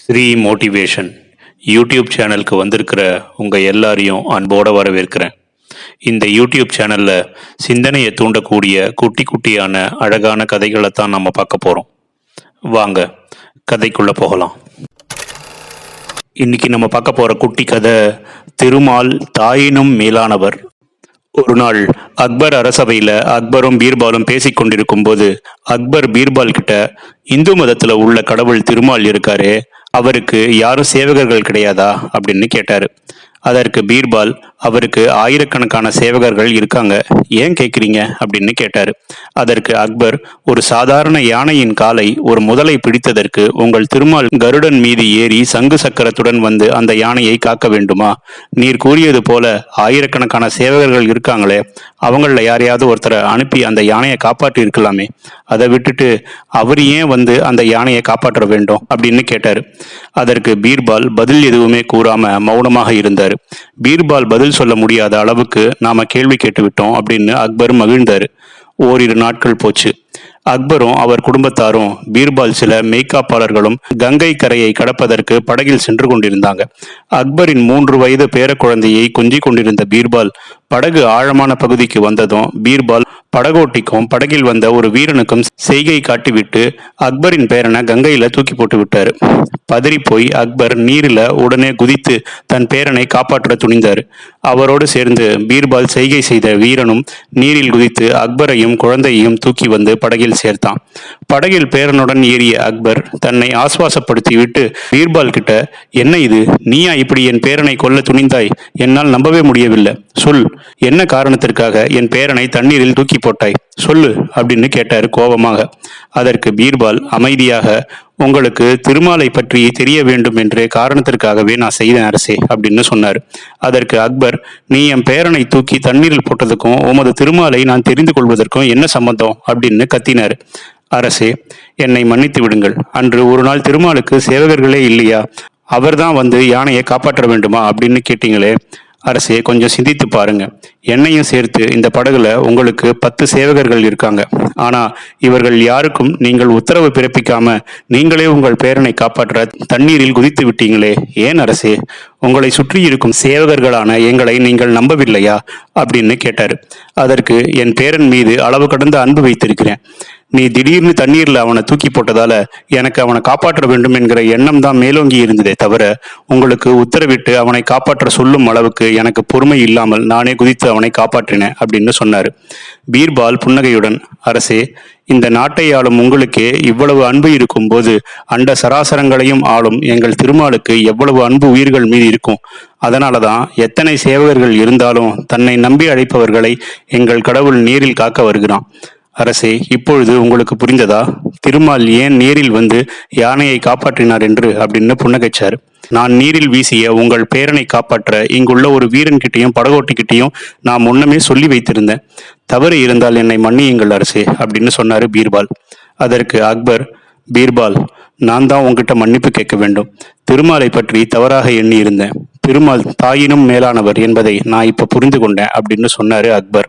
Sri motivation YouTube சேனலுக்கு வந்திருக்கிற உங்கள் எல்லாரையும் அன்போடு வரவேற்கிறேன். இந்த யூடியூப் சேனலில் சிந்தனையை தூண்டக்கூடிய குட்டி குட்டியான அழகான கதைகளை தான் நம்ம பார்க்க போகிறோம் வாங்க கதைக்குள்ளே போகலாம். இன்னைக்கு நம்ம பார்க்க போகிற குட்டி கதை திருமால் தாயினும் மேலானவர். ஒரு நாள் அக்பர் அரசவையில் அக்பரும் பீர்பாலும் பேசிக் கொண்டிருக்கும் போது அக்பர் பீர்பால் கிட்ட இந்து மதத்தில் உள்ள கடவுள் திருமால் இருக்காரு அவருக்கு யாரும் சேவகர்கள் கிடையாதா? அப்படின்னு கேட்டாரு. அதற்கு பீர்பால் அவருக்கு ஆயிரக்கணக்கான சேவகர்கள் இருக்காங்க. ஏன் கேட்குறீங்க அப்படின்னு கேட்டார். அதற்கு அக்பர் ஒரு சாதாரண யானையின் காலை ஒரு முதலை பிடித்ததற்கு உங்கள் திருமால் கருடன் மீது ஏறி சங்கு சக்கரத்துடன் வந்து அந்த யானையை காக்க வேண்டுமா? நீர் கூறியது போல ஆயிரக்கணக்கான சேவகர்கள் இருக்காங்களே அவங்கள யாரையாவது ஒருத்தரை அனுப்பி அந்த யானையை காப்பாற்றி இருக்கலாமே அதை விட்டுட்டு அவர் ஏன் வந்து அந்த யானையை காப்பாற்ற வேண்டும்? அப்படின்னு கேட்டார். அதற்கு பீர்பால் பதில் எதுவுமே கூறாம மௌனமாக இருந்தார். பீர்பால் பதில் பதில் சொல்ல முடியாத அளவுக்கு நாம கேள்வி கேட்டுவிட்டோம் அப்படின்னு அக்பர் மகிழ்ந்தாரு. ஓரிரு நாட்கள் போச்சு. அக்பரும் அவர் குடும்பத்தாரும் பீர்பால் சில மெய்காப்பாளர்களும் கங்கை கரையை கடப்பதற்கு படகில் சென்று கொண்டிருந்தாங்க. அக்பரின் மூன்று வயது பேரக்குழந்தையை கொஞ்சிக் கொண்டிருந்த பீர்பால் படகு ஆழமான பகுதிக்கு வந்ததும் பீர்பால் படகோட்டிக்கும் படகில் வந்த ஒரு வீரனுக்கும் செய்கை காட்டிவிட்டு அக்பரின் பேரனை கங்கையில தூக்கி போட்டு விட்டாரு. பதறி போய் அக்பர் நீரில உடனே குதித்து தன் பேரனை காப்பாற்ற துணிந்தார். அவரோடு சேர்ந்து பீர்பால் செய்கை செய்த வீரனும் நீரில் குதித்து அக்பரையும் குழந்தையையும் தூக்கி வந்து படகில் சேர்த்தான். படகில் பேரனுடன் ஏறிய அக்பர் தன்னை ஆஸ்வாசப்படுத்தி விட்டு பீர்பால் கிட்ட என்ன இது? நீயா இப்படி என் பேரனை கொல்ல துணிந்தாய்? என்னால் நம்பவே முடியவில்லை. சொல் என்ன காரணத்திற்காக என் பேரனை தண்ணீரில் தூக்கி போட்டாய்? சொல்லு அப்படின்னு கேட்டார் கோபமாக. அதற்கு பீர்பால் அமைதியாக உங்களுக்கு திருமாலை பற்றி தெரிய வேண்டும் என்று காரணத்திற்காகவே நான் செய்தேன் அரசே அப்படின்னு சொன்னார். அதற்கு அக்பர் நீ என் பேரனை தூக்கி தண்ணீரில் போட்டதுக்கும் உமது திருமாலை நான் தெரிந்து கொள்வதற்கும் என்ன சம்பந்தம்? அப்படின்னு கத்தினார். அரசே என்னை மன்னித்து விடுங்கள். அன்று ஒரு நாள் திருமாலுக்கு சேவகர்களே இல்லையா? அவர்தான் வந்து யானையை காப்பாற்ற வேண்டுமா? அப்படின்னு கேட்டீங்களே அரசே கொஞ்சம் சிந்தித்து பாருங்க. என்னையும் சேர்த்து இந்த படகுல உங்களுக்கு பத்து சேவகர்கள் இருக்காங்க. ஆனா இவர்கள் யாருக்கும் நீங்கள் உத்தரவு பிறப்பிக்காம நீங்களே உங்கள் பேரனை காப்பாற்ற தண்ணீரில் குதித்து விட்டீங்களே? ஏன் அரசே? உங்களை சுற்றி இருக்கும் சேவகர்களான எங்களை நீங்கள் நம்பவில்லையா? அப்படின்னு கேட்டாரு. அதற்கு என் பேரன் மீது அளவு கடந்த அன்பு வைத்திருக்கிறேன். நீ திடீர்னு தண்ணீர்ல அவனை தூக்கி போட்டதால எனக்கு அவனை காப்பாற்ற வேண்டும் என்கிற எண்ணம் தான் மேலோங்கி இருந்ததே தவிர உங்களுக்கு உத்தரவிட்டு அவனை காப்பாற்ற சொல்லும் அளவுக்கு எனக்கு பொறுமை இல்லாமல் நானே குதித்து அவனை காப்பாற்றினேன் அப்படின்னு சொன்னார். பீர்பால் புன்னகையுடன் அரசே இந்த நாட்டை ஆளும் உங்களுக்கே இவ்வளவு அன்பு இருக்கும் போது அண்ட சராசரங்களையும் ஆளும் எங்கள் திருமாலுக்கு எவ்வளவு அன்பு உயிர்கள் மீது இருக்கும். அதனாலதான் எத்தனை சேவகர்கள் இருந்தாலும் தன்னை நம்பி அழைப்பவர்களை எங்கள் கடவுள் நீரில் காக்க வருகிறான். அரசே இப்பொழுது உங்களுக்கு புரிந்ததா? திருமால் ஏன் நீரில் வந்து யானையை காப்பாற்றினார் என்று அப்படின்னு புன்னகைச்சார். நான் நீரில் வீசிய உங்கள் பேரனை காப்பாற்ற இங்குள்ள ஒரு வீரன் கிட்டையும் படகோட்டிக்கிட்டையும் நான் முன்னமே சொல்லி வைத்திருந்தேன். தவறு இருந்தால் என்னை மன்னியுங்கள் அரசே அப்படின்னு சொன்னாரு பீர்பால். அதற்கு அக்பர் பீர்பால் நான் தான் உங்ககிட்ட மன்னிப்பு கேட்க வேண்டும். திருமாலை பற்றி தவறாக எண்ணி இருந்தேன் திருமால் தாயினும் மேலானவர் என்பதை நான் இப்ப புரிந்து கொண்டேன் அப்படின்னு சொன்னாரு அக்பர்.